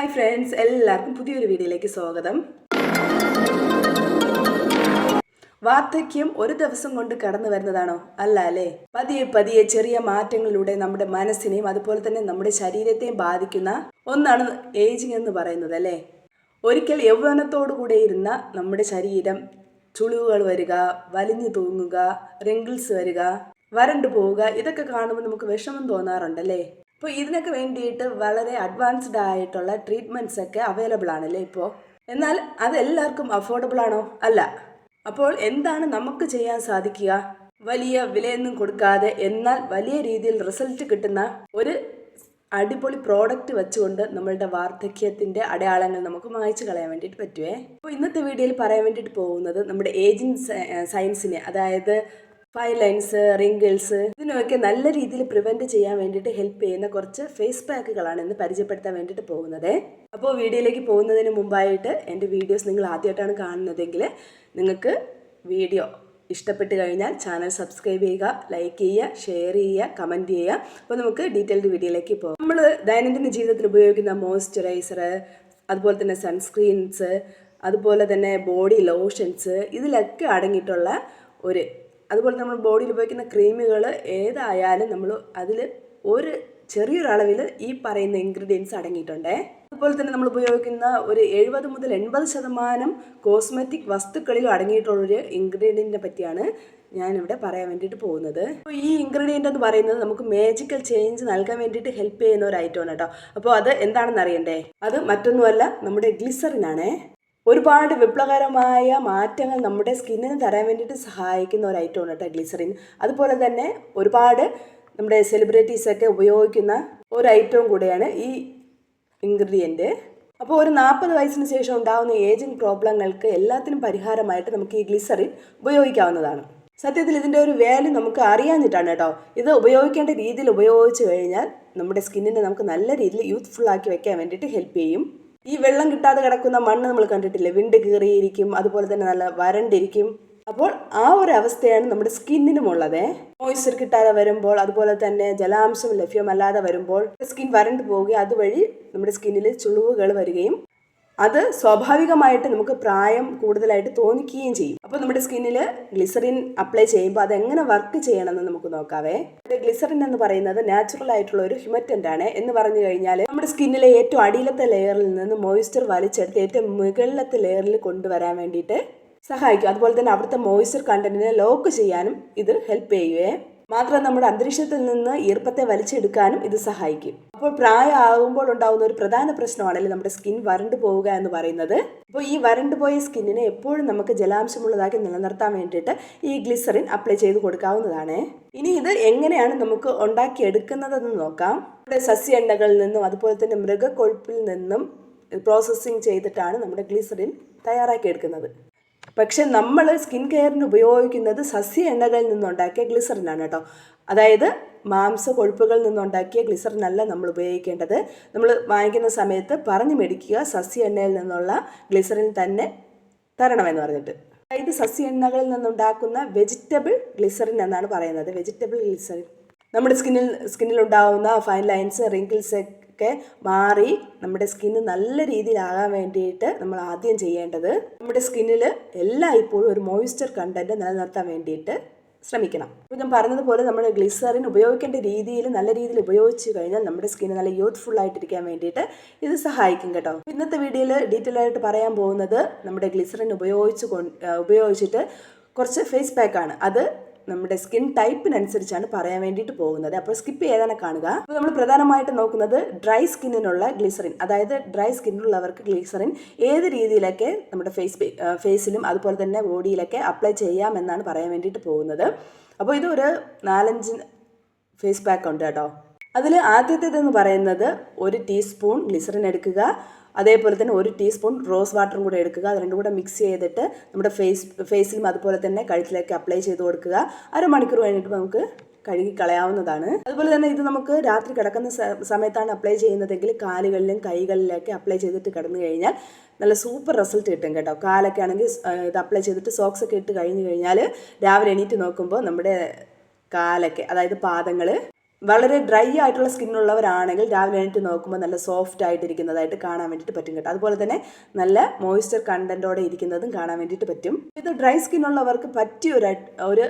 Hi friends എല്ലാവർക്കും പുതിയൊരു വീഡിയോയിലേക്ക് സ്വാഗതം. വാർദ്ധക്യം ഒരു ദിവസം കൊണ്ട് കടന്നു വരുന്നതാണോ? അല്ല അല്ലേ? പതിയെ പതിയെ ചെറിയ മാറ്റങ്ങളിലൂടെ നമ്മുടെ മനസ്സിനെയും അതുപോലെ തന്നെ നമ്മുടെ ശരീരത്തെയും ബാധിക്കുന്ന ഒന്നാണ് ഏജിങ് എന്ന് പറയുന്നത് അല്ലേ? ഒരിക്കൽ യൗവനത്തോടു കൂടെ ഇരുന്ന നമ്മുടെ ശരീരം ചുളിവുകൾ വരിക വലിഞ്ഞു തൂങ്ങുക റിങ്കിൾസ് വരിക വരണ്ടു പോവുക ഇതൊക്കെ കാണുമ്പോൾ നമുക്ക് വിഷമം തോന്നാറുണ്ടല്ലേ? അപ്പോൾ ഇതിനൊക്കെ വേണ്ടിയിട്ട് വളരെ അഡ്വാൻസ്ഡ് ആയിട്ടുള്ള ട്രീറ്റ്മെന്റ്സ് ഒക്കെ അവൈലബിൾ ആണല്ലേ ഇപ്പോൾ എന്നാൽ അത് എല്ലാവർക്കും അഫോർഡബിൾ ആണോ? അല്ല. അപ്പോൾ എന്താണ് നമുക്ക് ചെയ്യാൻ സാധിക്കുക? വലിയ വിലയൊന്നും കൊടുക്കാതെ എന്നാൽ വലിയ രീതിയിൽ റിസൾട്ട് കിട്ടുന്ന ഒരു അടിപൊളി പ്രോഡക്റ്റ് വെച്ചുകൊണ്ട് നമ്മളുടെ വാർദ്ധക്യത്തിന്റെ അടയാളങ്ങൾ നമുക്ക് മായ്ച്ചു കളയാൻ വേണ്ടിയിട്ട് പറ്റുവേ? അപ്പോൾ ഇന്നത്തെ വീഡിയോയിൽ പറയാൻ വേണ്ടിയിട്ട് പോകുന്നത് നമ്മുടെ ഏജിങ് സയൻസിനെ അതായത് ഫൈവ് ലൈൻസ് റിങ്കിൾസ് ഇതിനൊക്കെ നല്ല രീതിയിൽ പ്രിവെന്റ് ചെയ്യാൻ വേണ്ടിയിട്ട് ഹെൽപ്പ് ചെയ്യുന്ന കുറച്ച് ഫേസ് പാക്കുകളാണ് ഇന്ന് പരിചയപ്പെടുത്താൻ വേണ്ടിയിട്ട് പോകുന്നത്. അപ്പോൾ വീഡിയോയിലേക്ക് പോകുന്നതിന് മുമ്പായിട്ട് എന്റെ വീഡിയോസ് നിങ്ങൾ ആദ്യമായിട്ടാണ് കാണുന്നതെങ്കിൽ നിങ്ങൾക്ക് വീഡിയോ ഇഷ്ടപ്പെട്ട് കഴിഞ്ഞാൽ ചാനൽ സബ്സ്ക്രൈബ് ചെയ്യുക ലൈക്ക് ചെയ്യുക ഷെയർ ചെയ്യുക കമന്റ് ചെയ്യുക. അപ്പോൾ നമുക്ക് ഡീറ്റെയിൽഡ് വീഡിയോയിലേക്ക് പോകാം. നമ്മൾ ദൈനംദിന ജീവിതത്തിൽ ഉപയോഗിക്കുന്ന മോയ്സ്ചറൈസർ അതുപോലെ തന്നെ സൺസ്ക്രീൻസ് അതുപോലെ തന്നെ ബോഡി ലോഷൻസ് ഇതിലൊക്കെ അടങ്ങിയിട്ടുള്ള ഒരു അതുപോലെ നമ്മൾ ബോഡിയിൽ ഉപയോഗിക്കുന്ന ക്രീമുകൾ ഏതായാലും നമ്മൾ അതിൽ ഒരു ചെറിയൊരളവിൽ ഈ പറയുന്ന ഇൻഗ്രീഡിയൻസ് അടങ്ങിയിട്ടുണ്ട്. അതുപോലെ തന്നെ നമ്മൾ ഉപയോഗിക്കുന്ന ഒരു എഴുപത് മുതൽ എൺപത് ശതമാനം കോസ്മെറ്റിക് വസ്തുക്കളിലും അടങ്ങിയിട്ടുള്ളൊരു ഇൻഗ്രീഡിയന്റിനെ പറ്റിയാണ് ഞാനിവിടെ പറയാൻ വേണ്ടിയിട്ട് പോകുന്നത്. അപ്പോൾ ഈ ഇൻഗ്രീഡിയന്റ് എന്ന് പറയുന്നത് നമുക്ക് മേജിക്കൽ ചേഞ്ച് നൽകാൻ വേണ്ടിയിട്ട് ഹെൽപ്പ് ചെയ്യുന്ന ഒരു ഐറ്റമാണ് കേട്ടോ. അപ്പോൾ അത് എന്താണെന്ന് അറിയണ്ടേ? അത് മറ്റൊന്നുമല്ല നമ്മുടെ ഗ്ലിസറിനാണേ ഒരുപാട് വിപ്ലവകരമായ മാറ്റങ്ങൾ നമ്മുടെ സ്കിന്നിന് തരാൻ വേണ്ടിയിട്ട് സഹായിക്കുന്ന ഒരു ഐറ്റമാണ് കേട്ടോ ഗ്ലിസറിൻ അതുപോലെ തന്നെ ഒരുപാട് നമ്മുടെ സെലിബ്രിറ്റീസൊക്കെ ഉപയോഗിക്കുന്ന ഒരു ഐറ്റവും കൂടെയാണ് ഈ ഇൻഗ്രീഡിയന്റ് അപ്പോൾ ഒരു നാൽപ്പത് വയസ്സിന് ശേഷം ഉണ്ടാകുന്ന ഏജിങ് പ്രോബ്ലങ്ങൾക്ക് എല്ലാത്തിനും പരിഹാരമായിട്ട് നമുക്ക് ഈ ഗ്ലിസറിൻ ഉപയോഗിക്കാവുന്നതാണ്. സത്യത്തിൽ ഇതിന്റെ ഒരു വാല്യൂ നമുക്ക് അറിയാഞ്ഞിട്ടാണ് കേട്ടോ. ഇത് ഉപയോഗിക്കേണ്ട രീതിയിൽ ഉപയോഗിച്ച് കഴിഞ്ഞാൽ നമ്മുടെ സ്കിന്നിനെ നമുക്ക് നല്ല രീതിയിൽ യൂത്ത്ഫുൾ ആക്കി വെക്കാൻ വേണ്ടിയിട്ട് ഹെൽപ്പ് ചെയ്യും. ഈ വെള്ളം കിട്ടാതെ കിടക്കുന്ന മണ്ണ് നമ്മൾ കണ്ടിട്ടില്ലേ? വിണ്ട് കീറിയിരിക്കും അതുപോലെ തന്നെ നല്ല വരണ്ടിരിക്കും. അപ്പോൾ ആ ഒരു അവസ്ഥയാണ് നമ്മുടെ സ്കിന്നിനും ഉള്ളത്. മോയ്സ്ചർ കിട്ടാതെ വരുമ്പോൾ അതുപോലെ തന്നെ ജലാംശം ലഭ്യമല്ലാതെ വരുമ്പോൾ സ്കിൻ വരണ്ടു പോവുകയും അതുവഴി നമ്മുടെ സ്കിന്നിൽ ചുളിവുകൾ വരികയും അത് സ്വാഭാവികമായിട്ട് നമുക്ക് പ്രായം കൂടുതലായിട്ട് തോന്നിക്കുകയും ചെയ്യും. അപ്പോൾ നമ്മുടെ സ്കിന്നിൽ ഗ്ലിസറിൻ അപ്ലൈ ചെയ്യുമ്പോൾ അത് എങ്ങനെ വർക്ക് ചെയ്യണമെന്ന് നമുക്ക് നോക്കാവേ. ഗ്ലിസറിൻ എന്ന് പറയുന്നത് നാച്ചുറൽ ആയിട്ടുള്ള ഒരു ഹ്യൂമറ്റന്റ് ആണ്. എന്ന് പറഞ്ഞു കഴിഞ്ഞാൽ നമ്മുടെ സ്കിന്നിലെ ഏറ്റവും അടിയിലത്തെ ലെയറിൽ നിന്ന് മോയ്സ്ചർ വലിച്ചെടുത്ത് ഏറ്റവും മുകളിലത്തെ ലെയറിൽ കൊണ്ടുവരാൻ വേണ്ടിയിട്ട് സഹായിക്കും. അതുപോലെ തന്നെ അവിടുത്തെ മോയ്സ്ചർ കണ്ടന്റിനെ ലോക്ക് ചെയ്യാനും ഇത് ഹെൽപ്പ് ചെയ്യുകയെ മാത്രം നമ്മുടെ അന്തരീക്ഷത്തിൽ നിന്ന് ഈർപ്പത്തെ വലിച്ചെടുക്കാനും ഇത് സഹായിക്കും. അപ്പോൾ പ്രായമാകുമ്പോൾ ഉണ്ടാകുന്ന ഒരു പ്രധാന പ്രശ്നമാണല്ലേ നമ്മുടെ സ്കിൻ വരണ്ടു പോവുക എന്ന് പറയുന്നത്. അപ്പോൾ ഈ വരണ്ടു പോയ സ്കിന്നിനെ എപ്പോഴും നമുക്ക് ജലാംശമുള്ളതാക്കി നിലനിർത്താൻ വേണ്ടിയിട്ട് ഈ ഗ്ലിസറിൻ അപ്ലൈ ചെയ്ത് കൊടുക്കാവുന്നതാണ്. ഇനി ഇത് എങ്ങനെയാണ് നമുക്ക് ഉണ്ടാക്കിയെടുക്കുന്നതെന്ന് നോക്കാം. നമ്മുടെ സസ്യ എണ്ണകളിൽ നിന്നും അതുപോലെ തന്നെ മൃഗക്കൊഴുപ്പിൽ നിന്നും പ്രോസസ്സിങ് ചെയ്തിട്ടാണ് നമ്മുടെ ഗ്ലിസറിൻ തയ്യാറാക്കിയെടുക്കുന്നത്. പക്ഷെ നമ്മൾ സ്കിൻ കെയറിന് ഉപയോഗിക്കുന്നത് സസ്യ എണ്ണകളിൽ നിന്നുണ്ടാക്കിയ ഗ്ലിസറിനാണ് കേട്ടോ. അതായത് മാംസ കൊഴുപ്പുകളിൽ നിന്നുണ്ടാക്കിയ ഗ്ലിസറിനല്ല നമ്മൾ ഉപയോഗിക്കേണ്ടത്. നമ്മൾ വാങ്ങിക്കുന്ന സമയത്ത് പറഞ്ഞു മേടിക്കുക സസ്യ എണ്ണയിൽ നിന്നുള്ള ഗ്ലിസറിൻ തന്നെ തരണമെന്ന് പറഞ്ഞിട്ട്. അതായത് സസ്യ എണ്ണകളിൽ നിന്നുണ്ടാക്കുന്ന വെജിറ്റബിൾ ഗ്ലിസറിൻ എന്നാണ് പറയുന്നത്. Vegetable glycerine. നമ്മുടെ സ്കിന്നിൽ സ്കിന്നിൽ ഉണ്ടാകുന്ന ഫൈൻ ലൈൻസ് റിങ്കിൾസ് ഒക്കെ മാറി നമ്മുടെ സ്കിന്ന് നല്ല രീതിയിലാകാൻ വേണ്ടിയിട്ട് നമ്മൾ ആദ്യം ചെയ്യേണ്ടത് നമ്മുടെ സ്കിന്നിൽ എല്ലാ ഇപ്പോഴും ഒരു മോയ്സ്ചർ കണ്ടന്റ് നിലനിർത്താൻ വേണ്ടിയിട്ട് ശ്രമിക്കണം. ഇപ്പോൾ ഞാൻ പറഞ്ഞതുപോലെ നമ്മൾ ഗ്ലിസറിൻ ഉപയോഗിക്കേണ്ട രീതിയിൽ നല്ല രീതിയിൽ ഉപയോഗിച്ച് കഴിഞ്ഞാൽ നമ്മുടെ സ്കിന്ന് നല്ല യൂത്ത്ഫുൾ ആയിട്ടിരിക്കാൻ വേണ്ടിയിട്ട് ഇത് സഹായിക്കും കേട്ടോ. ഇന്നത്തെ വീഡിയോയിൽ ഡീറ്റെയിൽ ആയിട്ട് പറയാൻ പോകുന്നത് നമ്മുടെ ഗ്ലിസറിൻ ഉപയോഗിച്ച് ഉപയോഗിച്ചിട്ട് കുറച്ച് ഫേസ് പാക്കാണ് അത് നമ്മുടെ സ്കിൻ ടൈപ്പിനനുസരിച്ചാണ് പറയാൻ വേണ്ടിയിട്ട് പോകുന്നത്. അപ്പോൾ സ്കിപ്പ് ചെയ്താണ് കാണുക. അപ്പോൾ നമ്മൾ പ്രധാനമായിട്ട് നോക്കുന്നത് ഡ്രൈ സ്കിന്നിനുള്ള ഗ്ലിസറിൻ അതായത് ഡ്രൈ സ്കിന്നിലുള്ളവർക്ക് ഗ്ലിസറിൻ ഏത് രീതിയിലൊക്കെ നമ്മുടെ ഫേസ് ഫേസിലും അതുപോലെ തന്നെ ബോഡിയിലൊക്കെ അപ്ലൈ ചെയ്യാമെന്നാണ് പറയാൻ വേണ്ടിയിട്ട് പോകുന്നത്. അപ്പോൾ ഇതൊരു നാലഞ്ച് ഫേസ് പാക്ക് ഉണ്ട് കേട്ടോ. അതിൽ ആദ്യത്തേതെന്ന് പറയുന്നത് ഒരു ടീസ്പൂൺ ഗ്ലിസറിൻ എടുക്കുക. അതേപോലെ തന്നെ ഒരു ടീസ്പൂൺ റോസ് വാട്ടറും കൂടെ എടുക്കുക. അത് രണ്ടും കൂടെ മിക്സ് ചെയ്തിട്ട് നമ്മുടെ ഫേസ് ഫേസിലും അതുപോലെ തന്നെ കഴുത്തിലേക്ക് അപ്ലൈ ചെയ്ത് കൊടുക്കുക. അരമണിക്കൂർ കഴിഞ്ഞിട്ട് നമുക്ക് കഴുകി കളയാവുന്നതാണ്. അതുപോലെ തന്നെ ഇത് നമുക്ക് രാത്രി കിടക്കുന്ന സമയത്താണ് അപ്ലൈ ചെയ്യുന്നതെങ്കിൽ കാലുകളിലും കൈകളിലൊക്കെ അപ്ലൈ ചെയ്തിട്ട് കിടന്നു കഴിഞ്ഞാൽ നല്ല സൂപ്പർ റിസൾട്ട് കിട്ടും കേട്ടോ. കാലൊക്കെ ആണെങ്കിൽ ഇത് അപ്ലൈ ചെയ്തിട്ട് സോക്സ് ഒക്കെ ഇട്ട് കഴിഞ്ഞു കഴിഞ്ഞാൽ രാവിലെ എണീറ്റ് നോക്കുമ്പോൾ നമ്മുടെ കാലൊക്കെ അതായത് പാദങ്ങൾ വളരെ ഡ്രൈ ആയിട്ടുള്ള സ്കിന്നുള്ളവരാണെങ്കിൽ രാവിലെ എണീറ്റ് നോക്കുമ്പോൾ നല്ല സോഫ്റ്റ് ആയിട്ടിരിക്കുന്നതായിട്ട് കാണാൻ വേണ്ടിയിട്ട് പറ്റും കേട്ടോ. അതുപോലെ തന്നെ നല്ല മോയ്സ്ചർ കണ്ടന്റോടെ ഇരിക്കുന്നതും കാണാൻ വേണ്ടിയിട്ട് പറ്റും. ഇത് ഡ്രൈ സ്കിന്നുള്ളവർക്ക് പറ്റിയ ഒരു ഒരു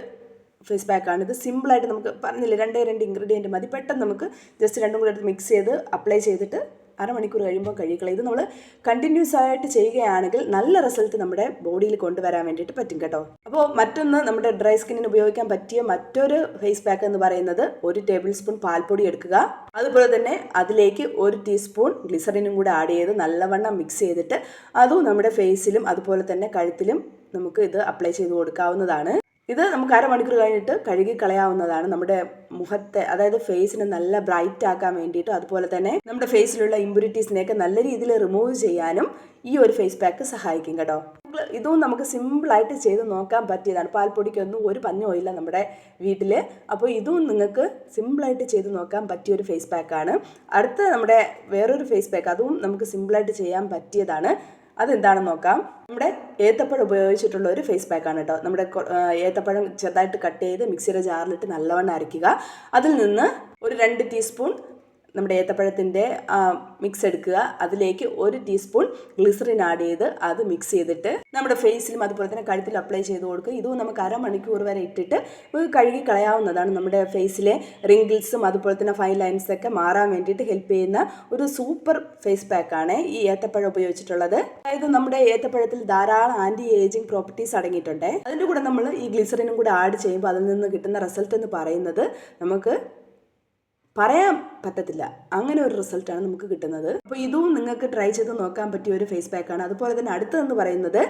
ഫേസ് പാക്കാണ് ഇത് സിമ്പിളായിട്ട് നമുക്ക് പറഞ്ഞില്ല രണ്ടേ രണ്ട് ഇൻഗ്രീഡിയന്റ് മതി. പെട്ടെന്ന് നമുക്ക് ജസ്റ്റ് രണ്ടും കൂടെ എടുത്ത് മിക്സ് ചെയ്ത് അപ്ലൈ ചെയ്തിട്ട് അരമണിക്കൂർ കഴിയുമ്പോൾ കഴിക്കണം ഇത് നമ്മൾ കണ്ടിന്യൂസ് ആയിട്ട് ചെയ്യുകയാണെങ്കിൽ നല്ല റിസൾട്ട് നമ്മുടെ ബോഡിയിൽ കൊണ്ടുവരാൻ വേണ്ടിയിട്ട് പറ്റും കേട്ടോ. അപ്പോൾ മറ്റൊന്ന് നമ്മുടെ ഡ്രൈ സ്കിന്നിന് ഉപയോഗിക്കാൻ പറ്റിയ മറ്റൊരു ഫേസ് പാക്ക് എന്ന് പറയുന്നത് ഒരു ടേബിൾ സ്പൂൺ പാൽപ്പൊടി എടുക്കുക. അതുപോലെ തന്നെ അതിലേക്ക് ഒരു ടീസ്പൂൺ ഗ്ലിസറിനും കൂടെ ആഡ് ചെയ്ത് നല്ലവണ്ണം മിക്സ് ചെയ്തിട്ട് അതും നമ്മുടെ ഫേസിലും അതുപോലെ തന്നെ കഴുത്തിലും നമുക്ക് ഇത് അപ്ലൈ ചെയ്ത് കൊടുക്കാവുന്നതാണ്. ഇത് നമുക്ക് അരമണിക്കൂർ കഴിഞ്ഞിട്ട് കഴുകി കളയാവുന്നതാണ് നമ്മുടെ മുഖത്തെ അതായത് ഫേസിനെ നല്ല ബ്രൈറ്റ് ആക്കാൻ വേണ്ടിയിട്ട്. അതുപോലെ തന്നെ നമ്മുടെ ഫേസിലുള്ള ഇമ്പ്യൂരിറ്റീസിനെയൊക്കെ നല്ല രീതിയിൽ റിമൂവ് ചെയ്യാനും ഈ ഒരു ഫേസ് പാക്ക് സഹായിക്കും കേട്ടോ. ഇതും നമുക്ക് സിമ്പിളായിട്ട് ചെയ്ത് നോക്കാൻ പറ്റിയതാണ്. പാൽപ്പൊടിക്കൊന്നും ഒരു പഞ്ഞോ ഇല്ല നമ്മുടെ വീട്ടിൽ അപ്പോൾ ഇതും നിങ്ങൾക്ക് സിമ്പിളായിട്ട് ചെയ്ത് നോക്കാൻ പറ്റിയ ഒരു ഫേസ് പാക്കാണ് അടുത്ത നമ്മുടെ വേറൊരു ഫേസ് പാക്ക് അതും നമുക്ക് സിമ്പിളായിട്ട് ചെയ്യാൻ പറ്റിയതാണ്. അതെന്താണെന്ന് നോക്കാം. നമ്മുടെ ഏത്തപ്പഴം ഉപയോഗിച്ചിട്ടുള്ള ഒരു ഫേസ് പാക്കാണ് കേട്ടോ നമ്മുടെ ഏത്തപ്പഴം ചെറുതായിട്ട് കട്ട് ചെയ്ത് മിക്സിയുടെ ജാറിലിട്ട് നല്ലവണ്ണം അരയ്ക്കുക. അതിൽ നിന്ന് ഒരു രണ്ട് ടീസ്പൂൺ നമ്മുടെ ഏത്തപ്പഴത്തിന്റെ മിക്സ് എടുക്കുക. അതിലേക്ക് ഒരു ടീസ്പൂൺ ഗ്ലിസറിൻ ആഡ് ചെയ്ത് അത് മിക്സ് ചെയ്തിട്ട് നമ്മുടെ ഫേസിലും അതുപോലെ തന്നെ കഴുത്തിലും അപ്ലൈ ചെയ്ത് കൊടുക്കുക. ഇതും നമുക്ക് അരമണിക്കൂർ വരെ ഇട്ടിട്ട് കഴുകി കളയാവുന്നതാണ് നമ്മുടെ ഫേസിലെ റിങ്കിൾസും അതുപോലെ തന്നെ ഫൈൻ ലൈൻസ് ഒക്കെ മാറാൻ വേണ്ടിയിട്ട് ഹെൽപ്പ് ചെയ്യുന്ന ഒരു സൂപ്പർ ഫേസ് പാക്കാണ് ഈ ഏത്തപ്പഴം ഉപയോഗിച്ചിട്ടുള്ളത്. അതായത് നമ്മുടെ ഏത്തപ്പഴത്തിൽ ധാരാളം ആന്റി ഏജിങ് പ്രോപ്പർട്ടീസ് അടങ്ങിയിട്ടുണ്ട്. അതിന്റെ കൂടെ നമ്മൾ ഈ ഗ്ലിസറിനും കൂടെ ആഡ് ചെയ്യുമ്പോൾ അതിൽ നിന്ന് കിട്ടുന്ന റിസൾട്ട് എന്ന് പറയുന്നത് നമുക്ക് പറയാൻ പറ്റത്തില്ല. അങ്ങനെ ഒരു റിസൾട്ടാണ് നമുക്ക് കിട്ടുന്നത്. അപ്പോൾ ഇതും നിങ്ങൾക്ക് ട്രൈ ചെയ്ത് നോക്കാൻ പറ്റിയ ഒരു ഫേസ് പാക്കാണ് അതുപോലെ തന്നെ അടുത്തതെന്ന് പറയുന്നത്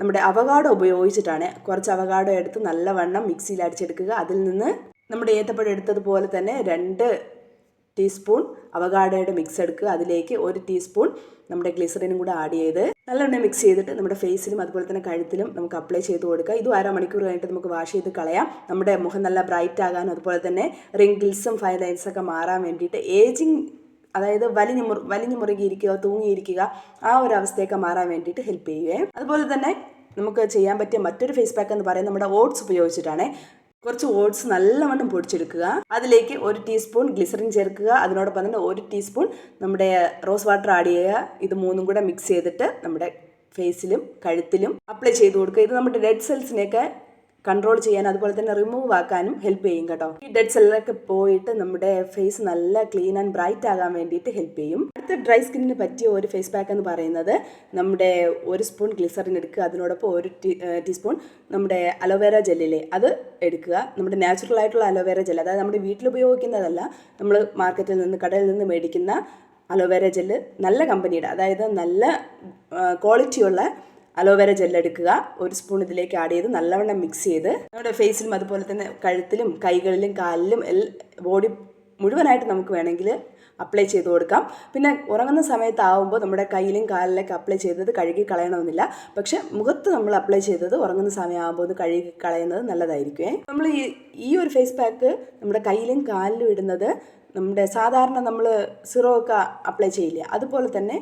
നമ്മുടെ അവകാടോ ഉപയോഗിച്ചിട്ടാണ്. കുറച്ച് അവകാടോ എടുത്ത് നല്ലവണ്ണം മിക്സിയിൽ അടിച്ചെടുക്കുക. അതിൽ നിന്ന് നമ്മുടെ ഏത്തപ്പഴം എടുത്തതുപോലെ തന്നെ രണ്ട് ടീസ്പൂൺ അവകാടയുടെ മിക്സ് എടുക്കുക. അതിലേക്ക് ഒരു ടീസ്പൂൺ നമ്മുടെ ഗ്ലിസറിനും കൂടെ ആഡ് ചെയ്ത് നല്ലവണ്ണം മിക്സ് ചെയ്തിട്ട് നമ്മുടെ ഫേസിലും അതുപോലെ തന്നെ കഴുത്തിലും നമുക്ക് അപ്ലൈ ചെയ്ത് കൊടുക്കുക. ഇതും അരമണിക്കൂർ കഴിഞ്ഞിട്ട് നമുക്ക് വാഷ് ചെയ്ത് കളയാം. നമ്മുടെ മുഖം നല്ല ബ്രൈറ്റ് ആകാനും അതുപോലെ തന്നെ റിങ്കിൾസും ഫൈൻ ലൈൻസൊക്കെ മാറാൻ വേണ്ടിയിട്ട് ഏജിങ് അതായത് വലിഞ്ഞു മുറി വലിഞ്ഞു മുറുകിയിരിക്കുക തൂങ്ങിയിരിക്കുക ആ ഒരു അവസ്ഥയൊക്കെ മാറാൻ വേണ്ടിയിട്ട് ഹെൽപ്പ് ചെയ്യുകയും. അതുപോലെ തന്നെ നമുക്ക് ചെയ്യാൻ പറ്റിയ മറ്റൊരു ഫേസ് പാക്ക് എന്ന് പറയുന്നത് നമ്മുടെ ഓട്സ് ഉപയോഗിച്ചിട്ടാണ്. കുറച്ച് ഓട്സ് നല്ലവണ്ണം പൊടിച്ചെടുക്കുക. അതിലേക്ക് ഒരു ടീസ്പൂൺ ഗ്ലിസറിൻ ചേർക്കുക. അതിനോടൊപ്പം തന്നെ ഒരു ടീസ്പൂൺ നമ്മുടെ റോസ് വാട്ടർ ആഡ് ചെയ്യുക. ഇത് മൂന്നും കൂടെ മിക്സ് ചെയ്തിട്ട് നമ്മുടെ ഫേസിലും കഴുത്തിലും അപ്ലൈ ചെയ്ത് കൊടുക്കുക. ഇത് നമ്മുടെ ഡെഡ് സെൽസിനെയൊക്കെ കൺട്രോൾ ചെയ്യാൻ അതുപോലെ തന്നെ റിമൂവ് ആക്കാനും ഹെൽപ്പ് ചെയ്യും കേട്ടോ. ഈ ഡെഡ് സെല്ലൊക്കെ പോയിട്ട് നമ്മുടെ ഫേസ് നല്ല ക്ലീൻ ആൻഡ് ബ്രൈറ്റ് ആകാൻ വേണ്ടിയിട്ട് ഹെൽപ്പ് ചെയ്യും. അടുത്ത ഡ്രൈ സ്കിന്നിന് പറ്റിയ ഒരു ഫേസ് പാക്ക് എന്ന് പറയുന്നത് നമ്മുടെ ഒരു സ്പൂൺ ഗ്ലിസറിൻ എടുക്കുക. അതിനോടൊപ്പം ഒരു ടീസ്പൂൺ നമ്മുടെ അലോവേര ജെല്ലിലെ അത് എടുക്കുക. നമ്മുടെ നാച്ചുറൽ ആയിട്ടുള്ള അലോവേര ജെൽ അതായത് നമ്മുടെ വീട്ടിൽ ഉപയോഗിക്കുന്നതല്ല നമ്മൾ മാർക്കറ്റിൽ നിന്ന് കടയിൽ നിന്ന് മേടിക്കുന്ന അലോവേര ജെല്ല് നല്ല കമ്പനിയുടെ അതായത് നല്ല ക്വാളിറ്റിയുള്ള അലോവേര ജെൽ എടുക്കുക. ഒരു സ്പൂൺ ഇതിലേക്ക് ആഡ് ചെയ്ത് നല്ലവണ്ണം മിക്സ് ചെയ്ത് നമ്മുടെ ഫേസിലും അതുപോലെ തന്നെ കഴുത്തിലും കൈകളിലും കാലിലും എൽ ബോഡി മുഴുവനായിട്ട് നമുക്ക് വേണമെങ്കിൽ അപ്ലൈ ചെയ്ത് കൊടുക്കാം. പിന്നെ ഉറങ്ങുന്ന സമയത്താവുമ്പോൾ നമ്മുടെ കയ്യിലും കാലിലൊക്കെ അപ്ലൈ ചെയ്തത് കഴുകി കളയണമെന്നില്ല. പക്ഷെ മുഖത്ത് നമ്മൾ അപ്ലൈ ചെയ്തത് ഉറങ്ങുന്ന സമയമാകുമ്പോൾ ഒന്ന് കഴുകി കളയുന്നത് നല്ലതായിരിക്കും. നമ്മൾ ഈ ഈ ഒരു ഫേസ് പാക്ക് നമ്മുടെ കയ്യിലും കാലിലും ഇടുന്നത് നമ്മുടെ സാധാരണ നമ്മൾ സിറോ ഒക്കെ അപ്ലൈ ചെയ്യില്ല? അതുപോലെ തന്നെ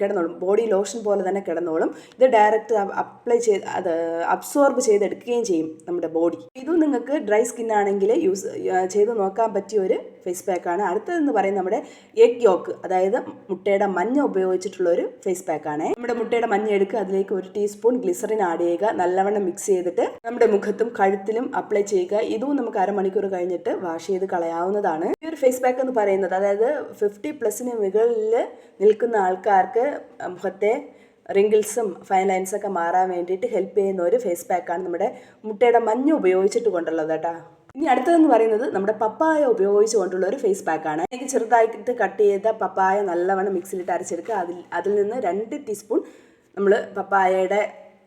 കിടന്നോളും. ബോഡി ലോഷൻ പോലെ തന്നെ കിടന്നോളും. ഇത് ഡയറക്റ്റ് അപ്ലൈ ചെയ്ത് അത് അബ്സോർബ് ചെയ്തെടുക്കുകയും ചെയ്യും നമ്മുടെ ബോഡി ഇതും നിങ്ങൾക്ക് ഡ്രൈ സ്കിൻ ആണെങ്കിൽ യൂസ് ചെയ്ത് നോക്കാൻ പറ്റിയ ഒരു ഫേസ് പാക്കാണ് അടുത്തതെന്ന് പറയുന്നത് നമ്മുടെ എഗ് യോക്ക് അതായത് മുട്ടയുടെ മഞ്ഞ ഉപയോഗിച്ചിട്ടുള്ള ഒരു ഫേസ് പാക്കാണ് നമ്മുടെ മുട്ടയുടെ മഞ്ഞ എടുക്കുക. അതിലേക്ക് ഒരു ടീസ്പൂൺ ഗ്ലിസറിൻ ആഡ് ചെയ്യുക. നല്ലവണ്ണം മിക്സ് ചെയ്തിട്ട് നമ്മുടെ മുഖത്തും കഴുത്തിലും അപ്ലൈ ചെയ്യുക. ഇതും നമുക്ക് അരമണിക്കൂർ കഴിഞ്ഞിട്ട് വാഷ് ചെയ്ത് കളയാവുന്നതാണ്. ഈ ഒരു ഫേസ് പാക്ക് എന്ന് പറയുന്നത്. അതായത് ഫിഫ്റ്റി പ്ലസിന് മുകളിൽ നിൽക്കുന്ന ആൾക്കാർക്ക് മുഖത്തെ റിങ്കിൾസും ഫൈൻ ലൈൻസ് ഒക്കെ മാറാൻ വേണ്ടിയിട്ട് ഹെൽപ്പ് ചെയ്യുന്ന ഒരു ഫേസ് പാക്കാണ് നമ്മുടെ മുട്ടയുടെ മഞ്ഞ ഉപയോഗിച്ചിട്ട് കൊണ്ടുള്ളത് കേട്ടോ. ഇനി അടുത്തതെന്ന് പറയുന്നത് നമ്മുടെ പപ്പായ ഉപയോഗിച്ച് കൊണ്ടുള്ള ഒരു ഫേസ് പാക്കാണ് എനിക്ക് ചെറുതായിട്ട് കട്ട് ചെയ്ത പപ്പായ നല്ലവണ്ണം മിക്സിലിട്ട് അരച്ചെടുക്കുക. അതിൽ അതിൽ നിന്ന് രണ്ട് ടീസ്പൂൺ നമ്മൾ പപ്പായയുടെ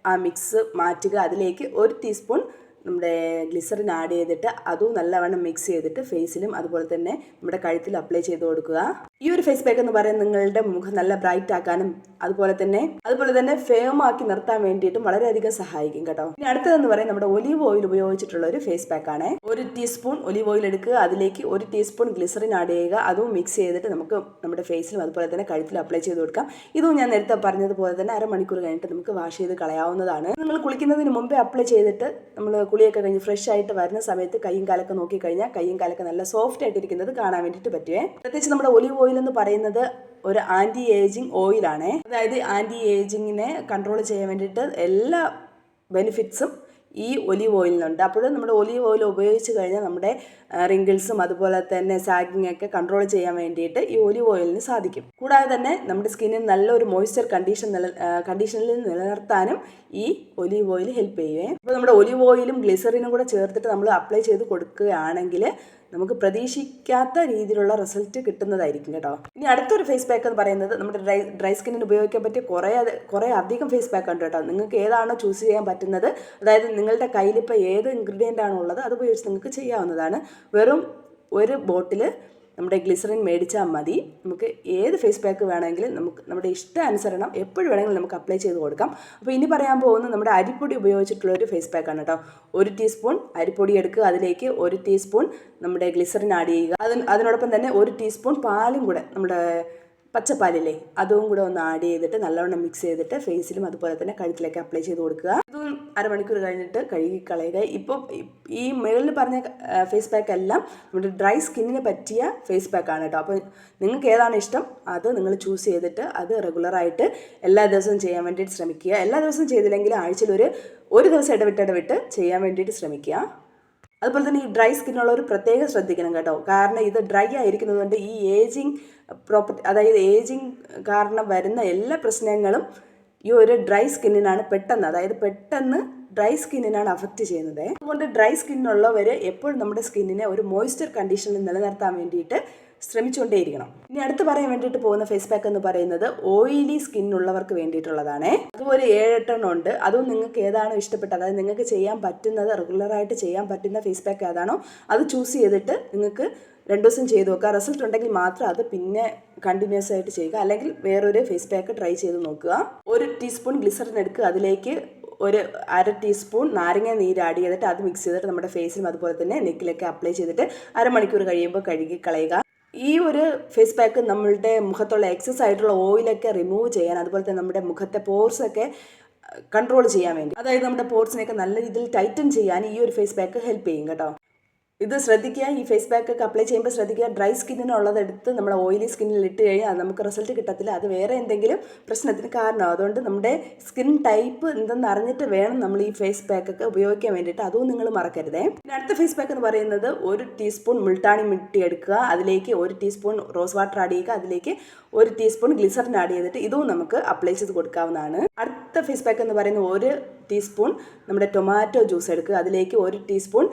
ആ മിക്സ് മാറ്റുക. അതിലേക്ക് ഒരു ടീസ്പൂൺ നമ്മുടെ ഗ്ലിസറിൻ ആഡ് ചെയ്തിട്ട് അതും നല്ലവണ്ണം മിക്സ് ചെയ്തിട്ട് ഫേസിലും അതുപോലെ തന്നെ നമ്മുടെ കഴുത്തിൽ അപ്ലൈ ചെയ്ത് കൊടുക്കുക. ഈ ഒരു ഫേസ് പാക്ക് എന്ന് പറയുന്നത് നിങ്ങളുടെ മുഖം നല്ല ബ്രൈറ്റ് ആക്കാനും അതുപോലെ തന്നെ അതുപോലെ തന്നെ ഫേം ആക്കി നിർത്താൻ വേണ്ടിയിട്ടും വളരെയധികം സഹായിക്കും കേട്ടോ. ഇനി അടുത്തതെന്ന് പറയുന്നത് നമ്മുടെ ഒലിവ് ഓയിൽ ഉപയോഗിച്ചിട്ടുള്ള ഒരു ഫേസ് പാക്ക് ആണ്. ഒരു ടീസ്പൂൺ ഒലിവ് ഓയിൽ എടുക്കുക. അതിലേക്ക് ഒരു ടീസ്പൂൺ ഗ്ലിസറിൻ ആഡ് ചെയ്യുക. അതും മിക്സ് ചെയ്തിട്ട് നമുക്ക് നമ്മുടെ ഫേസിലും അതുപോലെ തന്നെ കഴുത്തിലും അപ്ലൈ ചെയ്ത് കൊടുക്കാം. ഇതും ഞാൻ നേരത്തെ പറഞ്ഞതുപോലെ തന്നെ അരമണിക്കൂർ കഴിഞ്ഞിട്ട് നമുക്ക് വാഷ് ചെയ്ത് കളയാവുന്നതാണ്. നിങ്ങൾ കുളിക്കുന്നതിന് മുമ്പേ അപ്ലൈ ചെയ്തിട്ട് നമ്മൾ കുളിയൊക്കെ കഴിഞ്ഞ് ഫ്രഷ് ആയിട്ട് വരുന്ന സമയത്ത് കൈയും കാലൊക്കെ നോക്കി കഴിഞ്ഞാൽ കൈയും കാലൊക്കെ നല്ല സോഫ്റ്റ് ആയിട്ടിരിക്കുന്നത് കാണാൻ വേണ്ടിയിട്ട് പറ്റുവേ. പ്രത്യേകിച്ച് നമ്മുടെ ഒലിവ് ഓയിൽ എന്ന് പറയുന്നത് ഒരു ആന്റി ഏജിങ് ഓയിലാണ് അതായത് ആന്റി ഏജിങ്ങിനെ കൺട്രോൾ ചെയ്യാൻ വേണ്ടിയിട്ട് എല്ലാ ബെനിഫിറ്റ്സും ഈ ഒലിവ് ഓയിലിനുണ്ട് അപ്പോൾ നമ്മുടെ ഒലിവ് ഓയിൽ ഉപയോഗിച്ച് കഴിഞ്ഞാൽ നമ്മുടെ റിങ്കിൾസും അതുപോലെ തന്നെ സാഗിങ് ഒക്കെ കൺട്രോൾ ചെയ്യാൻ വേണ്ടിയിട്ട് ഈ ഒലിവ് ഓയിലിന് സാധിക്കും. കൂടാതെ തന്നെ നമ്മുടെ സ്കിന്നിന് നല്ലൊരു മോയ്സ്ചർ കണ്ടീഷൻ നില കണ്ടീഷനിൽ നിലനിർത്താനും ഈ ഒലിവ് ഓയിൽ ഹെൽപ്പ് ചെയ്യുവേ അപ്പോൾ നമ്മുടെ ഒലിവ് ഓയിലും ഗ്ലിസറിനും കൂടെ ചേർത്തിട്ട് നമ്മൾ അപ്ലൈ ചെയ്ത് കൊടുക്കുകയാണെങ്കിൽ നമുക്ക് പ്രതീക്ഷിക്കാത്ത രീതിയിലുള്ള റിസൾട്ട് കിട്ടുന്നതായിരിക്കും കേട്ടോ. ഇനി അടുത്തൊരു ഫേസ് പാക്ക് എന്ന് പറയുന്നത് നമ്മുടെ ഡ്രൈ ഡ്രൈ സ്കിന്നിന് ഉപയോഗിക്കാൻ പറ്റിയ കുറേ കുറേ അധികം ഫേസ് പാക്ക് ഉണ്ട് കേട്ടോ. നിങ്ങൾക്ക് ഏതാണോ ചൂസ് ചെയ്യാൻ പറ്റുന്നത് അതായത് നിങ്ങളുടെ കയ്യിലിപ്പോൾ ഏത് ഇൻഗ്രീഡിയന്റ് ആണോ ഉള്ളത് അത് ഉപയോഗിച്ച് നിങ്ങൾക്ക് ചെയ്യാവുന്നതാണ്. വെറും ഒരു ബോട്ടിൽ നമ്മുടെ ഗ്ലിസറിൻ മേടിച്ചാൽ മതി. നമുക്ക് ഏത് ഫേസ് പാക്ക് വേണമെങ്കിലും നമുക്ക് നമ്മുടെ ഇഷ്ടാനുസരണം എപ്പോഴും വേണമെങ്കിലും നമുക്ക് അപ്ലൈ ചെയ്ത് കൊടുക്കാം. അപ്പോൾ ഇനി പറയാൻ പോകുന്നത് നമ്മുടെ അരിപ്പൊടി ഉപയോഗിച്ചിട്ടുള്ള ഒരു ഫേസ് പാക്കാണ് കേട്ടോ. ഒരു ടീസ്പൂൺ അരിപ്പൊടി എടുക്കുക. അതിലേക്ക് ഒരു ടീസ്പൂൺ നമ്മുടെ ഗ്ലിസറിൻ ആഡ് ചെയ്യുക. അതിന് അതിനോടൊപ്പം തന്നെ ഒരു ടീസ്പൂൺ പാലും കൂടെ നമ്മുടെ പച്ചപ്പാലില്ലേ അതും കൂടെ ഒന്ന് ആഡ് ചെയ്തിട്ട് നല്ലവണ്ണം മിക്സ് ചെയ്തിട്ട് ഫേസിലും അതുപോലെ തന്നെ കഴുത്തിലേക്ക് അപ്ലൈ ചെയ്ത് കൊടുക്കുക. അരമണിക്കൂർ കഴിഞ്ഞിട്ട് കഴുകി കളയുക ഇപ്പോൾ ഈ മുകളിൽ പറഞ്ഞ ഫേസ് പാക്ക് എല്ലാം നമ്മുടെ ഡ്രൈ സ്കിന്നിന് പറ്റിയ ഫേസ് പാക്കാണ് കേട്ടോ അപ്പോൾ നിങ്ങൾക്ക് ഏതാണ് ഇഷ്ടം? അത് നിങ്ങൾ ചൂസ് ചെയ്തിട്ട് അത് റെഗുലറായിട്ട് എല്ലാ ദിവസവും ചെയ്യാൻ വേണ്ടിയിട്ട് ശ്രമിക്കുക. എല്ലാ ദിവസവും ചെയ്തില്ലെങ്കിൽ ആഴ്ചയിൽ ഒരു ഒരു ദിവസം ഇടവിട്ട് ഇടവിട്ട് ചെയ്യാൻ വേണ്ടിയിട്ട് ശ്രമിക്കുക. അതുപോലെ തന്നെ ഈ ഡ്രൈ സ്കിന്നുള്ളവർ പ്രത്യേകം ശ്രദ്ധിക്കണം കേട്ടോ. കാരണം ഇത് ഡ്രൈ ആയിരിക്കുന്നത് കൊണ്ട് ഈ ഏജിങ് പ്രോപ്പർട്ടി അതായത് ഏജിങ് കാരണം വരുന്ന എല്ലാ പ്രശ്നങ്ങളും ഈ ഒരു ഡ്രൈ സ്കിന്നിനാണ് പെട്ടെന്ന് അതായത് പെട്ടെന്ന് ഡ്രൈ സ്കിന്നിനാണ് അഫക്റ്റ് ചെയ്യുന്നത്. അതുകൊണ്ട് ഡ്രൈ സ്കിന്നുള്ളവർ എപ്പോഴും നമ്മുടെ സ്കിന്നിനെ ഒരു മോയ്സ്ചർ കണ്ടീഷനിൽ നിലനിർത്താൻ വേണ്ടിയിട്ട് ശ്രമിച്ചുകൊണ്ടേയിരിക്കണം. ഇനി അടുത്ത് പറയാൻ വേണ്ടിയിട്ട് പോകുന്ന ഫേസ് പാക്ക് എന്ന് പറയുന്നത് ഓയിലി സ്കിൻ ഉള്ളവർക്ക് വേണ്ടിയിട്ടുള്ളതാണ്. അതുപോലെ ഏഴെട്ടെണ്ണം ഉണ്ട്. അതും നിങ്ങൾക്ക് ഏതാണോ ഇഷ്ടപ്പെട്ടത് അതായത് നിങ്ങൾക്ക് ചെയ്യാൻ പറ്റുന്നത് റെഗുലറായിട്ട് ചെയ്യാൻ പറ്റുന്ന ഫേസ് പാക്ക് ഏതാണോ അത് ചൂസ് ചെയ്തിട്ട് നിങ്ങൾക്ക് രണ്ട് ദിവസം ചെയ്ത് നോക്കുക. റിസൾട്ട് ഉണ്ടെങ്കിൽ മാത്രം അത് പിന്നെ കണ്ടിന്യൂസ് ആയിട്ട് ചെയ്യുക. അല്ലെങ്കിൽ വേറൊരു ഫേസ് പാക്ക് ട്രൈ ചെയ്ത് നോക്കുക. ഒരു ടീസ്പൂൺ ഗ്ലിസറിൻ എടുക്കുക. അതിലേക്ക് ഒരു അര ടീസ്പൂൺ നാരങ്ങ നീര് ആഡ് ചെയ്തിട്ട് അത് മിക്സ് ചെയ്തിട്ട് നമ്മുടെ ഫേസിലും അതുപോലെ തന്നെ നെക്കിലൊക്കെ അപ്ലൈ ചെയ്തിട്ട് അരമണിക്കൂർ കഴിയുമ്പോൾ കഴുകി കളയുക. ഈ ഒരു ഫേസ് പാക്ക് നമ്മളുടെ മുഖത്തുള്ള എക്സസ് ആയിട്ടുള്ള ഓയിലൊക്കെ റിമൂവ് ചെയ്യാൻ അതുപോലെ തന്നെ നമ്മുടെ മുഖത്തെ പോർസ് ഒക്കെ കൺട്രോൾ ചെയ്യാൻ വേണ്ടി. അതായത് നമ്മുടെ പോർട്സിനെയൊക്കെ നല്ല രീതിയിൽ ടൈറ്റൻ ചെയ്യാൻ ഈ ഒരു ഫേസ് പാക്ക് ഹെൽപ്പ് ചെയ്യും കേട്ടോ. ഇത് ശ്രദ്ധിക്കുക. ഈ ഫേസ് പാക്ക് ഒക്കെ അപ്ലൈ ചെയ്യുമ്പോൾ ശ്രദ്ധിക്കുക. ഡ്രൈ സ്കിന്നിനുള്ളത് എടുത്ത് നമ്മുടെ ഓയിലി സ്കിന്നിൽ ഇട്ട് കഴിഞ്ഞാൽ നമുക്ക് റിസൾട്ട് കിട്ടത്തില്ല. അത് വേറെ എന്തെങ്കിലും പ്രശ്നത്തിന് കാരണമാവും. അതുകൊണ്ട് നമ്മുടെ സ്കിൻ ടൈപ്പ് എന്തെന്ന് അറിഞ്ഞിട്ട് വേണം നമ്മൾ ഈ ഫേസ് പാക്ക് ഒക്കെ ഉപയോഗിക്കാൻ വേണ്ടിയിട്ട്. അതും നിങ്ങൾ മറക്കരുതേ. പിന്നെ അടുത്ത ഫേസ് പാക്ക് എന്ന് പറയുന്നത് ഒരു ടീസ്പൂൺ മുൾട്ടാണി മിട്ടി എടുക്കുക. അതിലേക്ക് ഒരു ടീസ്പൂൺ റോസ് വാട്ടർ ആഡ് ചെയ്യുക. അതിലേക്ക് ഒരു ടീസ്പൂൺ ഗ്ലിസറിൻ ആഡ് ചെയ്തിട്ട് ഇതും നമുക്ക് അപ്ലൈ ചെയ്ത് കൊടുക്കാവുന്നതാണ്. അടുത്ത ഫേസ് പാക്ക് എന്ന് പറയുന്നത് ഒരു ടീസ്പൂൺ നമ്മുടെ ടൊമാറ്റോ ജ്യൂസ് എടുക്കുക. അതിലേക്ക് ഒരു ടീസ്പൂൺ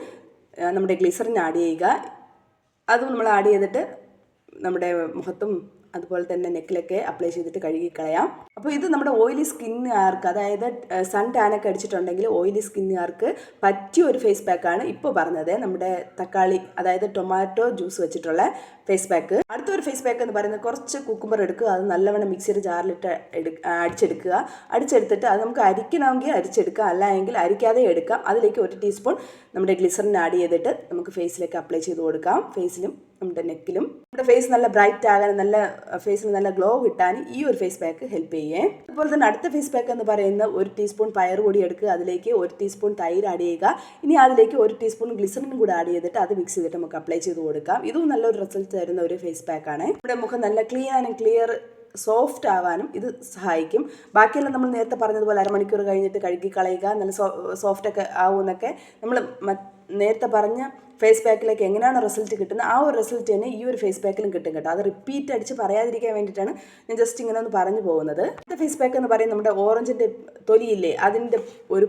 നമ്മുടെ ഗ്ലിസറിൻ ആഡ് ചെയ്യുക. അതും നമ്മൾ ആഡ് ചെയ്തിട്ട് നമ്മുടെ മുഖത്തും അതുപോലെ തന്നെ നെക്കിലൊക്കെ അപ്ലൈ ചെയ്തിട്ട് കഴുകി കളയാം. അപ്പോൾ ഇത് നമ്മുടെ ഓയിലി സ്കിന്നുകാർക്ക് അതായത് സൺ ടാനൊക്കെ അടിച്ചിട്ടുണ്ടെങ്കിൽ ഓയിലി സ്കിന്നുകാർക്ക് പറ്റിയ ഒരു ഫേസ് പാക്കാണ് ഇപ്പോൾ പറഞ്ഞത്. നമ്മുടെ തക്കാളി അതായത് ടൊമാറ്റോ ജ്യൂസ് വെച്ചിട്ടുള്ള ഫേസ് പാക്ക് അടുത്തൊരു ഫേസ് പാക്ക് എന്ന് പറയുന്നത് കുറച്ച് കുക്കുമ്പർ എടുക്കുക. അത് നല്ലവണ്ണം മിക്സിയുടെ ജാറിലിട്ട് എടു അടിച്ചെടുക്കുക. അടിച്ചെടുത്തിട്ട് അത് നമുക്ക് അരിക്കണമെങ്കിൽ അരിച്ചെടുക്കുക അല്ല എങ്കിൽ അരിക്കാതെ എടുക്കാം. അതിലേക്ക് ഒരു ടീസ്പൂൺ നമ്മുടെ ഗ്ലിസറിൻ ആഡ് ചെയ്തിട്ട് നമുക്ക് ഫേസിലേക്ക് അപ്ലൈ ചെയ്ത് കൊടുക്കാം. ഫേസിലും നമ്മുടെ നെക്കിലും. നമ്മുടെ ഫേസ് നല്ല ബ്രൈറ്റ് ആകാൻ നല്ല ഫേസിൽ നല്ല ഗ്ലോ കിട്ടാൻ ഈ ഒരു ഫേസ് പാക്ക് ഹെൽപ്പ് ചെയ്യേ. അതുപോലെ തന്നെ അടുത്ത ഫേസ് പാക്ക് എന്ന് പറയുന്ന ഒരു ടീസ്പൂൺ പയർ പൊടി എടുക്കുക. അതിലേക്ക് ഒരു ടീസ്പൂൺ തൈര് ആഡ് ചെയ്യുക. ഇനി അതിലേക്ക് ഒരു ടീസ്പൂൺ ഗ്ലിസറിനും കൂടെ ആഡ് ചെയ്തിട്ട് അത് മിക്സ് ചെയ്തിട്ട് നമുക്ക് അപ്ലൈ ചെയ്ത് കൊടുക്കാം. ഇതും നല്ലൊരു റിസൾട്ട് തരുന്ന ഒരു ഫേസ് പാക്കാണ് നമ്മുടെ മുഖം നല്ല ക്ലീൻ ആൻഡ് ക്ലിയർ സോഫ്റ്റ് ആവാനും ഇത് സഹായിക്കും. ബാക്കിയെല്ലാം നമ്മൾ നേരത്തെ പറഞ്ഞതുപോലെ അരമണിക്കൂർ കഴിഞ്ഞിട്ട് കഴുകി കളയുക. നല്ല സോഫ്റ്റ് ഒക്കെ ആവുമെന്നൊക്കെ നമ്മൾ നേരത്തെ പറഞ്ഞ ഫേസ് പാക്കിലേക്ക് എങ്ങനെയാണ് റിസൾട്ട് കിട്ടുന്നത്? ആ ഒരു റിസൾട്ട് തന്നെ ഈ ഒരു ഫേസ് പാക്കിലും കിട്ടും കേട്ടോ. അത് റിപ്പീറ്റ് അടിച്ച് പറയാതിരിക്കാൻ വേണ്ടിയിട്ടാണ് ഞാൻ ജസ്റ്റ് ഇങ്ങനെ ഒന്ന് പറഞ്ഞു പോകുന്നത്. അടുത്ത ഫേസ് പാക്ക് എന്ന് പറയുന്നത് നമ്മുടെ ഓറഞ്ചിന്റെ തൊലിയില്ലേ? അതിന്റെ ഒരു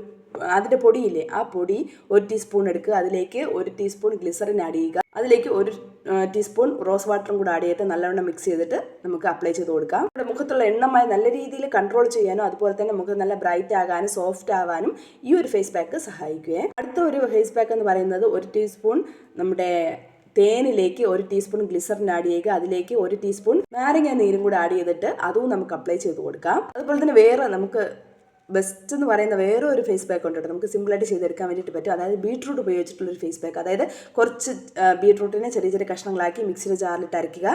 അതിന്റെ പൊടിയില്ലേ? ആ പൊടി ഒരു ടീസ്പൂൺ എടുക്കുക. അതിലേക്ക് ഒരു ടീസ്പൂൺ ഗ്ലിസറിൻ ചെയ്യുക. അതിലേക്ക് ഒരു ടീസ്പൂൺ റോസ് വാട്ടറും കൂടെ ആഡ് ചെയ്തിട്ട് നല്ലവണ്ണം മിക്സ് ചെയ്തിട്ട് നമുക്ക് അപ്ലൈ ചെയ്ത് കൊടുക്കാം. നമ്മുടെ മുഖത്തുള്ള എണ്ണമായി നല്ല രീതിയിൽ കൺട്രോൾ ചെയ്യാനും അതുപോലെ തന്നെ മുഖം നല്ല ബ്രൈറ്റ് ആകാനും സോഫ്റ്റ് ആവാനും ഈ ഒരു ഫേസ് പാക്ക് സഹായിക്കുകയെ അടുത്ത ഒരു ഫേസ് പാക്ക് എന്ന് പറയുന്നത് ഒരു ടീസ്പൂൺ നമ്മുടെ തേനിലേക്ക് ഒരു ടീസ്പൂൺ ഗ്ലിസറിൻ ആഡ് ചെയ്യുക. അതിലേക്ക് ഒരു ടീസ്പൂൺ നാരങ്ങ നീരും കൂടെ ആഡ് ചെയ്തിട്ട് അതും നമുക്ക് അപ്ലൈ ചെയ്ത് കൊടുക്കാം. അതുപോലെ തന്നെ വേറെ നമുക്ക് ബെസ്റ്റ് എന്ന് പറയുന്ന വേറെ ഒരു ഫേസ് പാക്ക് ഉണ്ട്. നമുക്ക് സിമ്പിളായിട്ട് ചെയ്തെടുക്കാൻ വേണ്ടിയിട്ട് പറ്റും. അതായത് ബീട്രൂട്ട് ഉപയോഗിച്ചിട്ടുള്ള ഒരു ഫേസ് പാക്ക് അതായത് കുറച്ച് ബീട്രൂട്ടിനെ ചെറിയ ചെറിയ കഷ്ണങ്ങളാക്കി മിക്സിയുടെ ജാറിലിട്ട് അരയ്ക്കുക.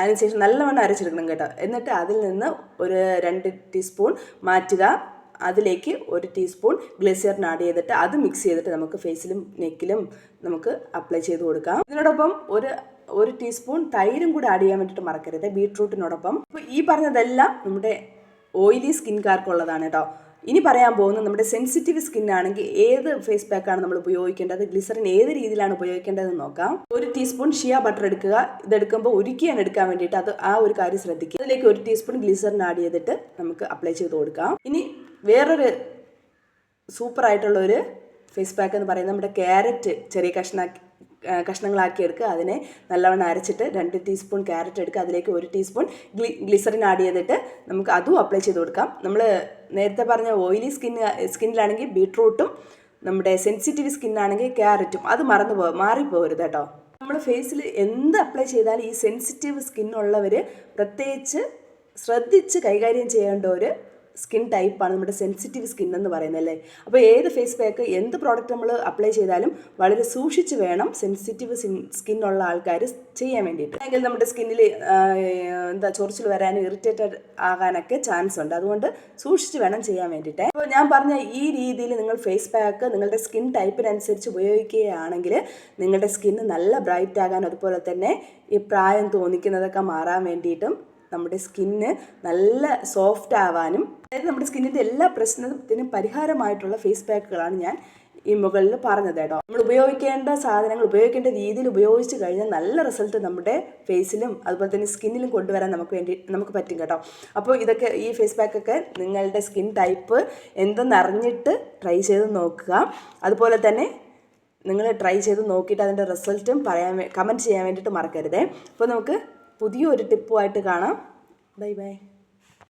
അതിനുശേഷം നല്ലവണ്ണം അരച്ചെടുക്കണം കേട്ടോ. എന്നിട്ട് അതിൽ നിന്ന് ഒരു രണ്ട് ടീസ്പൂൺ മാറ്റുക. അതിലേക്ക് ഒരു ടീസ്പൂൺ ഗ്ലിസറിൻ ആഡ് ചെയ്തിട്ട് അത് മിക്സ് ചെയ്തിട്ട് നമുക്ക് ഫേസിലും നെക്കിലും നമുക്ക് അപ്ലൈ ചെയ്ത് കൊടുക്കാം. ഇതിനോടൊപ്പം ഒരു ഒരു ടീസ്പൂൺ തൈരും കൂടി ആഡ് ചെയ്യാൻ വേണ്ടിയിട്ട് മറക്കരുത്. ബീട്രൂട്ടിനോടൊപ്പം അപ്പോൾ ഈ പറഞ്ഞതെല്ലാം നമ്മുടെ ഓയിലി സ്കിൻകാർക്കുള്ളതാണ് കേട്ടോ. ഇനി പറയാൻ പോകുന്നത് നമ്മുടെ സെൻസിറ്റീവ് സ്കിൻ ആണെങ്കിൽ ഏത് ഫേസ് പാക്കാണ് നമ്മൾ ഉപയോഗിക്കേണ്ടത്? ഗ്ലിസറിൻ ഏത് രീതിയിലാണ് ഉപയോഗിക്കേണ്ടതെന്ന് നോക്കാം. ഒരു ടീസ്പൂൺ ഷിയ ബട്ടർ എടുക്കുക. ഇതെടുക്കുമ്പോൾ ഉരുക്കിയാണ് എടുക്കാൻ വേണ്ടിയിട്ട് അത് ആ ഒരു കാര്യം ശ്രദ്ധിക്കുക. അതിലേക്ക് ഒരു ടീസ്പൂൺ ഗ്ലിസറിൻ ആഡ് ചെയ്തിട്ട് നമുക്ക് അപ്ലൈ ചെയ്ത് കൊടുക്കാം. ഇനി വേറൊരു സൂപ്പർ ആയിട്ടുള്ള ഒരു ഫേസ് പാക്ക് എന്ന് പറയുന്നത് നമ്മുടെ ക്യാരറ്റ് ചെറിയ കഷ്ണാക്കി കഷ്ണങ്ങളാക്കി എടുക്കുക അതിനെ നല്ലവണ്ണം അരച്ചിട്ട് രണ്ട് ടീസ്പൂൺ ക്യാരറ്റ് എടുക്കുക. അതിലേക്ക് ഒരു ടീസ്പൂൺ ഗ്ലി ഗ്ലിസറിൻ ആഡ് ചെയ്തിട്ട് നമുക്ക് അതും അപ്ലൈ ചെയ്ത് കൊടുക്കാം. നമ്മൾ നേരത്തെ പറഞ്ഞ ഓയിലി സ്കിൻ സ്കിന്നിലാണെങ്കിൽ ബീട്രൂട്ടും നമ്മുടെ സെൻസിറ്റീവ് സ്കിന്നാണെങ്കിൽ ക്യാരറ്റും. അത് മറന്നു പോ മാറിപ്പോകരുത് കേട്ടോ. നമ്മൾ ഫേസിൽ എന്ത് അപ്ലൈ ചെയ്താലും ഈ സെൻസിറ്റീവ് സ്കിന്നുള്ളവർ പ്രത്യേകിച്ച് ശ്രദ്ധിച്ച് കൈകാര്യം ചെയ്യേണ്ട ഒരു സ്കിൻ ടൈപ്പാണ് നമ്മുടെ സെൻസിറ്റീവ് സ്കിൻ എന്ന് പറയുന്നത് അല്ലേ? അപ്പോൾ ഏത് ഫേസ് പാക്ക് എന്ത് പ്രോഡക്റ്റ് നമ്മൾ അപ്ലൈ ചെയ്താലും വളരെ സൂക്ഷിച്ച് വേണം സെൻസിറ്റീവ് സ്കിൻ ഉള്ള ആൾക്കാർ ചെയ്യാൻ വേണ്ടിയിട്ട്. അല്ലെങ്കിൽ നമ്മുടെ സ്കിന്നിൽ എന്താ ചൊറിച്ചിൽ വരാനും ഇറിറ്റേറ്റഡ് ആകാനൊക്കെ ചാൻസ് ഉണ്ട്. അതുകൊണ്ട് സൂക്ഷിച്ച് വേണം ചെയ്യാൻ വേണ്ടിയിട്ട്. അപ്പോൾ ഞാൻ പറഞ്ഞ ഈ രീതിയിൽ നിങ്ങൾ ഫേസ് പാക്ക് നിങ്ങളുടെ സ്കിൻ ടൈപ്പിനനുസരിച്ച് ഉപയോഗിക്കുകയാണെങ്കിൽ നിങ്ങളുടെ സ്കിന്ന് നല്ല ബ്രൈറ്റ് ആകാൻ അതുപോലെ തന്നെ ഈ പ്രായം തോന്നിക്കുന്നതൊക്കെ മാറാൻ വേണ്ടിയിട്ടും നമ്മുടെ സ്കിന്ന് നല്ല സോഫ്റ്റ് ആവാനും അതായത് നമ്മുടെ സ്കിന്നിന്റെ എല്ലാ പ്രശ്നത്തിനും പരിഹാരമായിട്ടുള്ള ഫേസ് പാക്കുകളാണ് ഞാൻ ഈ മുകളിൽ പറഞ്ഞത് കേട്ടോ. നമ്മൾ ഉപയോഗിക്കേണ്ട സാധനങ്ങൾ ഉപയോഗിക്കേണ്ട രീതിയിൽ ഉപയോഗിച്ച് കഴിഞ്ഞാൽ നല്ല റിസൾട്ട് നമ്മുടെ ഫേസിലും അതുപോലെ തന്നെ സ്കിന്നിലും കൊണ്ടുവരാൻ നമുക്ക് വേണ്ടി നമുക്ക് പറ്റും കേട്ടോ. അപ്പോൾ ഇതൊക്കെ ഈ ഫേസ് പാക്കൊക്കെ നിങ്ങളുടെ സ്കിൻ ടൈപ്പ് എന്തെന്നറിഞ്ഞിട്ട് ട്രൈ ചെയ്ത് നോക്കുക. അതുപോലെ തന്നെ നിങ്ങൾ ട്രൈ ചെയ്ത് നോക്കിയിട്ട് അതിന്റെ റിസൾട്ടും പറയാൻ കമന്റ് ചെയ്യാൻ വേണ്ടിയിട്ട് മറക്കരുതേ. അപ്പോൾ നമുക്ക് പുതിയൊരു ടിപ്പുമായിട്ട് കാണാം. Bye bye